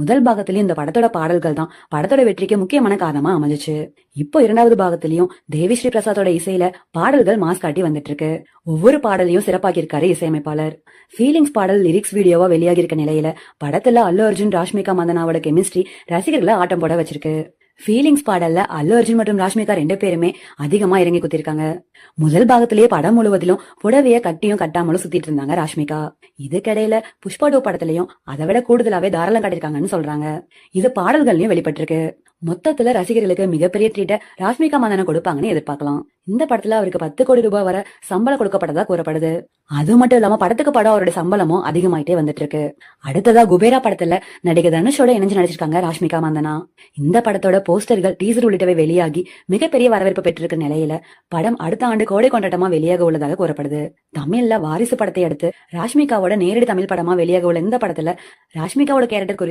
முதல் பாகத்திலயும் இந்த படத்தோட பாடல்கள் தான். படத்தோட வெற்றிக்கு முக்கியமான காரணமா அமைஞ்சுச்சு. இப்போ இரண்டாவது பாகத்திலயும் தேவிஸ்ரீ பிரசாத்தோட இசையில பாடல்கள் மாஸ் காட்டி வந்துட்டு இருக்கு ஒவ்வொரு பாடலையும் சிறப்பாக்கியிருக்காரு இசையமைப்பாளர். ஃபீலிங்ஸ் பாடல் லிரிக்ஸ் வீடியோவா வெளியாகி இருக்க நிலையில படத்துல அல்லு அர்ஜுன் ராஷ்மிகா மந்தனாவோட கெமிஸ்ட்ரி ரசிகர்களை ஆட்டம் போட வச்சிருக்கு. ஃபீலிங்ஸ் பாடல்ல அல்லு அர்ஜுன் மற்றும் ராஷ்மிகா ரெண்டு பேருமே அதிகமா இறங்கி குத்திருக்காங்க. முதல் பாகத்திலேயே படம் முழுவதிலும் புடவைய கட்டியும் கட்டாமலும் சுத்திட்டு இருந்தாங்க ராஷ்மிகா. இதுக்கிடையில புஷ்பா டூ படத்துலயும் அதை விட கூடுதலாவே தாராளம் கட்டிருக்காங்கன்னு சொல்றாங்க. இது பாடல்கள்லயும் வெளிப்பட்டிருக்கு. மொத்தத்துல ரசிகர்களுக்கு மிகப்பெரிய ட்ரீட்டை ராஷ்மிகா மந்தனம் கொடுப்பாங்கன்னு எதிர்பார்க்கலாம். இந்த படத்துல அவருக்கு பத்து கோடி ரூபாய் வர சம்பளம் கொடுக்கப்பட்டதா கூறப்படுது. அது மட்டும் இல்லாம படத்துக்கு படம் அவருடைய சம்பளமும் அதிகமாயிட்டே வந்துட்டு இருக்கு அடுத்ததா குபேரா படத்துல நடிகர் தனுஷோட இணைஞ்சு நடிச்சிருக்காங்க ராஷ்மிகா மந்தனா. இந்த படத்தோட போஸ்டர்கள் டீசர் உள்ளிட்டவை வெளியாகி மிகப்பெரிய வரவேற்பு பெற்றிருக்க நிலையில படம் அடுத்த ஆண்டு கோடை கொண்டாட்டமா வெளியாக உள்ளதாக கூறப்படுது. தமிழ்ல வாரிசு படத்தை அடுத்து ராஷ்மிகாவோட நேரடி தமிழ் படமா வெளியாக உள்ள இந்த படத்துல ராஷ்மிகாவோட கேரக்டர் குறித்து